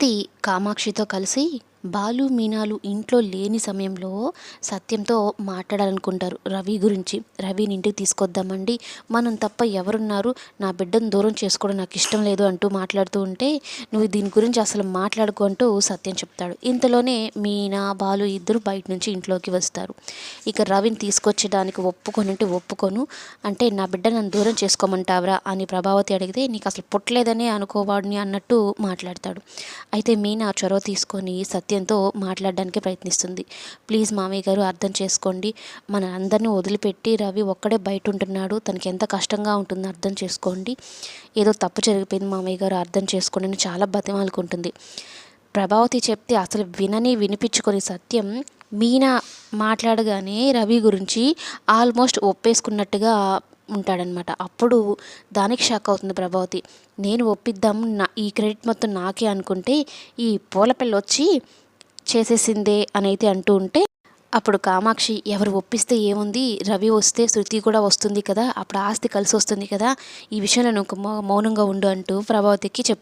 tỷ కామాక్షితో కలిసి బాలు మీనాలు ఇంట్లో లేని సమయంలో సత్యంతో మాట్లాడాలనుకుంటారు రవి గురించి. రవిని ఇంటికి తీసుకొద్దామండి. మనం తప్ప ఎవరున్నారు? నా బిడ్డను దూరం చేసుకోవడం నాకు ఇష్టం లేదు అంటూ మాట్లాడుతూ ఉంటే నువ్వు దీని గురించి అసలు మాట్లాడుకో అంటూ సత్యం చెప్తాడు. ఇంతలోనే మీనా బాలు ఇద్దరు బయట నుంచి ఇంట్లోకి వస్తారు. ఇక రవిని తీసుకొచ్చేదానికి ఒప్పుకొని అంటే ఒప్పుకోను. అంటే నా బిడ్డ నన్ను దూరం చేసుకోమంటావరా అని ప్రభావతి అడిగితే నీకు అసలు పుట్టలేదనే అనుకోవాడిని అన్నట్టు మాట్లాడతాడు. అయితే మీనా చొరవ తీసుకొని సత్యంతో మాట్లాడడానికి ప్రయత్నిస్తుంది. ప్లీజ్ మామయ్య గారు అర్థం చేసుకోండి. మన అందరినీ వదిలిపెట్టి రవి ఒక్కడే బయట ఉంటున్నాడు తనకి ఎంత కష్టంగా ఉంటుందో అర్థం చేసుకోండి. ఏదో తప్పు జరిగిపోయింది మామయ్య గారు అర్థం చేసుకోండి అని చాలా బతిమాలుకుంటుంది. ప్రభావతి చెప్తే అసలు వినని వినిపించుకొని సత్యం మీనా మాట్లాడగానే రవి గురించి ఆల్మోస్ట్ ఒప్పేసుకున్నట్టుగా ఉంటాడనమాట. అప్పుడు దానికి షాక్ అవుతుంది ప్రభావతి. నేను ఒప్పిద్దాం నా ఈ క్రెడిట్ మొత్తం నాకే అనుకుంటే ఈ పూలపిల్ల వచ్చి చేసేసిందే అని అయితే అంటూ ఉంటే అప్పుడు కామాక్షి ఎవరు ఒప్పిస్తే ఏముంది? రవి వస్తే శృతి కూడా వస్తుంది కదా అప్పుడు ఆస్తి కలిసి వస్తుంది కదా ఈ విషయంలో నువ్వు మౌ- మౌనంగా ఉండు అంటూ ప్రభావతికి చెప్